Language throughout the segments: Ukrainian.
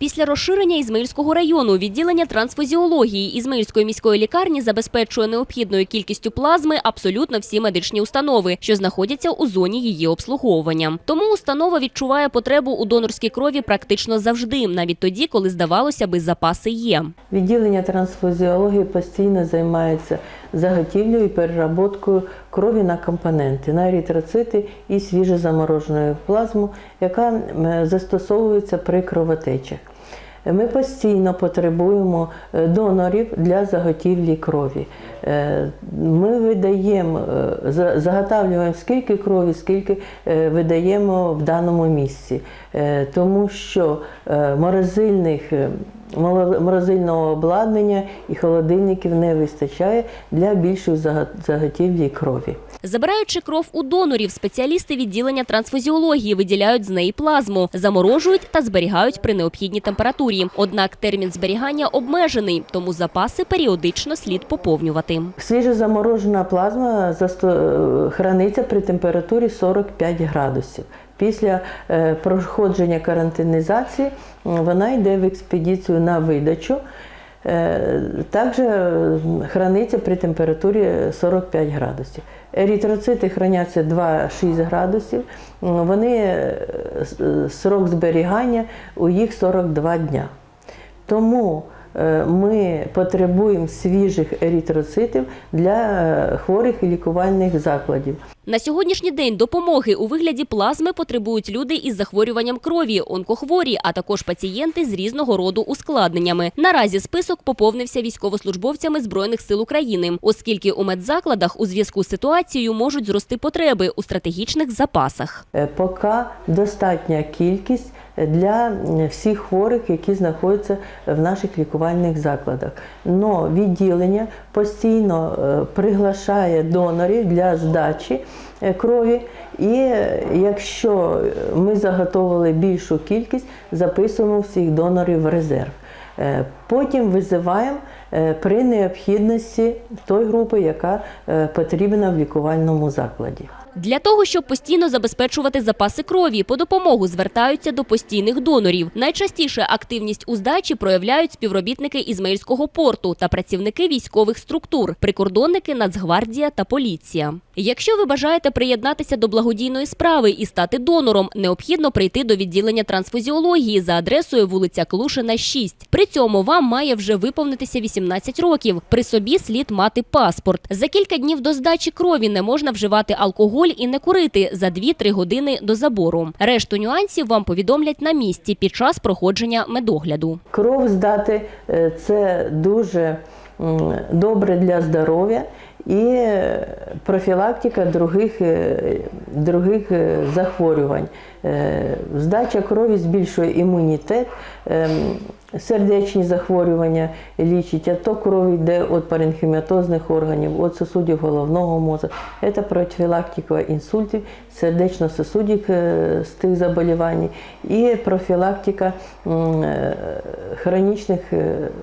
Після розширення Ізмаїльського району відділення трансфузіології Ізмаїльської міської лікарні забезпечує необхідною кількістю плазми абсолютно всі медичні установи, що знаходяться у зоні її обслуговування. Тому установа відчуває потребу у донорській крові практично завжди, навіть тоді, коли здавалося би, запаси є. Відділення трансфузіології постійно займається заготівлею і переработкою крові на компоненти, на еритроцити і свіжозаморожену плазму, яка застосовується при кровотечах. Ми постійно потребуємо е, донорів для заготівлі крові. Е, Ми видаємо, е, заготавлюємо скільки крові, скільки видаємо в даному місці, тому що морозильних морозильного обладнання і холодильників не вистачає для більшої заго- заготівлі крові. Забираючи кров у донорів, спеціалісти відділення трансфузіології виділяють з неї плазму, заморожують та зберігають при необхідній температурі. Однак термін зберігання обмежений, тому запаси періодично слід поповнювати. Свіжозаморожена плазма е, храниться при температурі 45 градусів. Після е, проходження карантинізації вона йде в експедицію на видачу. Е, Також е, храниться при температурі 45 градусів. Еритроцити храняться 2-6 градусів. Вони срок зберігання у їх 42 дня. Тому ми потребуємо свіжих еритроцитів для е, хворих і лікувальних закладів. На сьогоднішній день допомоги у вигляді плазми потребують люди із захворюванням крові, онкохворі, а також пацієнти з різного роду ускладненнями. Наразі список поповнився військовослужбовцями збройних сил України, оскільки у медзакладах у зв'язку з ситуацією можуть зрости потреби у стратегічних запасах. Е, Поки достатня кількість для всіх хворих, які знаходяться в наших лікувальних закладах. Но відділення постійно е, приглашає донорів для здачі е, крові. І е, якщо ми заготовили більшу кількість, записуємо всіх донорів в резерв. Потім визиваємо при необхідності той групи, яка потрібна в лікувальному закладі. Для того, щоб постійно забезпечувати запаси крові, по допомогу звертаються до постійних донорів. Найчастіше активність у здачі проявляють співробітники Ізмаїльського порту та працівники військових структур, прикордонники, Нацгвардія та поліція. Якщо ви бажаєте приєднатися до благодійної справи і стати донором, необхідно прийти до відділення трансфузіології за адресою вулиця Клушина, 6. При цьому вам має вже виповнитися 18 років. При собі слід мати паспорт. За кілька днів до здачі крові не можна вживати алкоголь і не курити за 2-3 години до забору. Решту нюансів вам повідомлять на місці під час проходження медогляду. Кров здати е, це дуже добре для здоров'я і профілактика других, е, других е, захворювань. Е, Здача крові збільшує імунітет, сердечні захворювання лічить, а то кров йде від паренхіматозних органів, від сосудів головного мозку. Це профілактика інсультів, сердечно-сосудних е, з тих заболівань і профілактика хронічних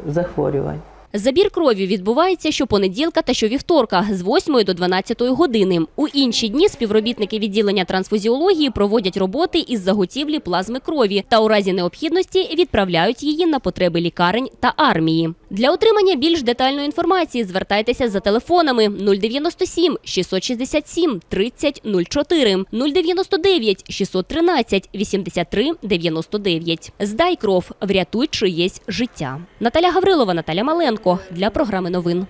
захворювань. Забір крові відбувається щопонеділка та щовівторка з 8 до 12 години. У інші дні співробітники відділення трансфузіології проводять роботи із заготівлі плазми крові та у разі необхідності відправляють її на потреби лікарень та армії. Для отримання більш детальної інформації звертайтеся за телефонами 097 667 30 04, 099 613 83 99. Здай кров, врятуй чиєсь життя. Наталя Гаврилова, Наталя Маленко для програми новин.